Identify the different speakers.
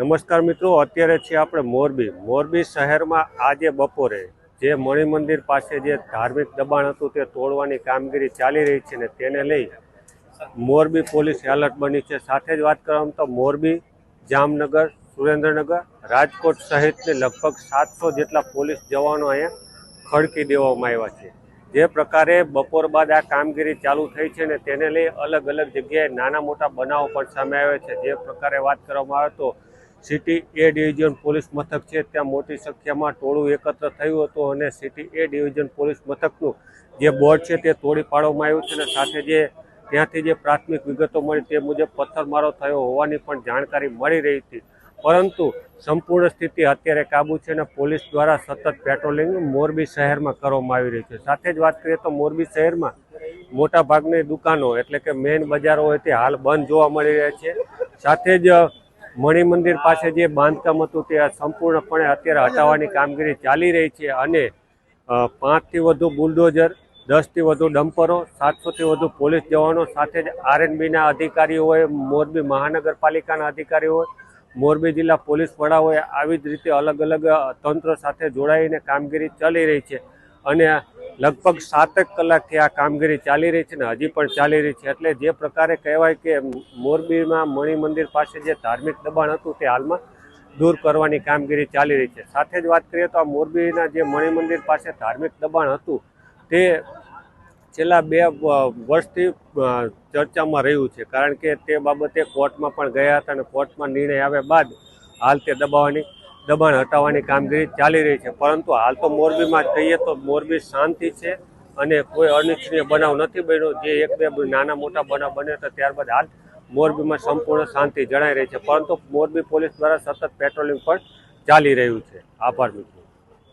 Speaker 1: નમસ્કાર મિત્રો, અત્યારે છીએ આપણે મોરબી. મોરબી શહેરમાં આજે બપોરે જે મણિ મંદિર પાસે જે ધાર્મિક દબાણ હતું તે તોડવાની કામગીરી ચાલી રહી છે ને તેને લઈ મોરબી પોલીસ એલર્ટ બની છે. સાથે જ વાત કરવામાં તો મોરબી, જામનગર, સુરેન્દ્રનગર, રાજકોટ સહિતની લગભગ સાતસો જેટલા પોલીસ જવાનો અહીંયા ખડકી દેવામાં આવ્યા છે. જે પ્રકારે બપોર બાદ આ કામગીરી ચાલુ થઈ છે ને તેને લઈ અલગ અલગ જગ્યાએ નાના મોટા બનાવો પણ સામે આવ્યા છે. જે પ્રકારે વાત કરવામાં આવે તો સિટી એ ડિવિઝન પોલીસ મથક છે. ત્યાં મોટી સંખ્યામાં ટોળું એકત્ર થયું હતું અને સિટી એ ડિવિઝન પોલીસ મથકનું જે બોર્ડ છે તે તોડી પાડવામાં આવ્યું છે અને સાથે જે ત્યાંથી જે પ્રાથમિક વિગતો મળી તે મુજબ પથ્થરમારો થયો હોવાની પણ જાણકારી મળી રહી હતી. પરંતુ સંપૂર્ણ સ્થિતિ અત્યારે કાબુ છે અને પોલીસ દ્વારા સતત પેટ્રોલિંગ મોરબી શહેરમાં કરવામાં આવી રહી છે. સાથે જ વાત કરીએ તો મોરબી શહેરમાં મોટાભાગની દુકાનો એટલે કે મેઇન બજારો હોય તે હાલ બંધ જોવા મળી રહ્યા છે. સાથે જ મણિ મંદિર પાસે જે બાંધકામ હતું તે સંપૂર્ણપણે અત્યારે હટાવવાની કામગીરી ચાલી રહી છે અને પાંચથી વધુ બુલડોઝર, દસથી વધુ ડમ્પરો, સાતસોથી વધુ પોલીસ જવાનો સાથે જ આરએનબીના અધિકારીઓ હોય, મોરબી મહાનગરપાલિકાના અધિકારીઓ મોરબી જિલ્લા પોલીસ વડા આવી જ રીતે અલગ અલગ તંત્ર સાથે જોડાઈને કામગીરી ચાલી રહી છે. અને લગભગ સાતેક કલાકથી આ કામગીરી ચાલી રહી છે ને હજી પણ ચાલી રહી છે. એટલે જે પ્રકારે કહેવાય કે મોરબીમાં મણિ મંદિર પાસે જે ધાર્મિક દબાણ હતું તે હાલમાં દૂર કરવાની કામગીરી ચાલી રહી છે. સાથે જ વાત કરીએ તો આ મોરબીના જે મણિ મંદિર પાસે ધાર્મિક દબાણ હતું તે છેલ્લા બે વર્ષથી ચર્ચામાં રહ્યું છે. કારણ કે તે બાબતે કોર્ટમાં પણ ગયા હતા અને કોર્ટમાં નિર્ણય આવ્યા બાદ હાલ તે દબાવવાની દબાણ હટાવવાની કામગીરી ચાલી રહી છે. પરંતુ હાલ તો મોરબીમાં કહીએ તો મોરબી શાંતિ છે અને કોઈ અનિચ્છનીય બનાવ નથી બન્યો. જે એક બે નાના મોટા બનાવ બન્યો હતા, ત્યારબાદ હાલ મોરબીમાં સંપૂર્ણ શાંતિ જણાઈ રહી છે. પરંતુ મોરબી પોલીસ દ્વારા સતત પેટ્રોલિંગ પણ ચાલી રહ્યું છે. આભાર મિત્રો.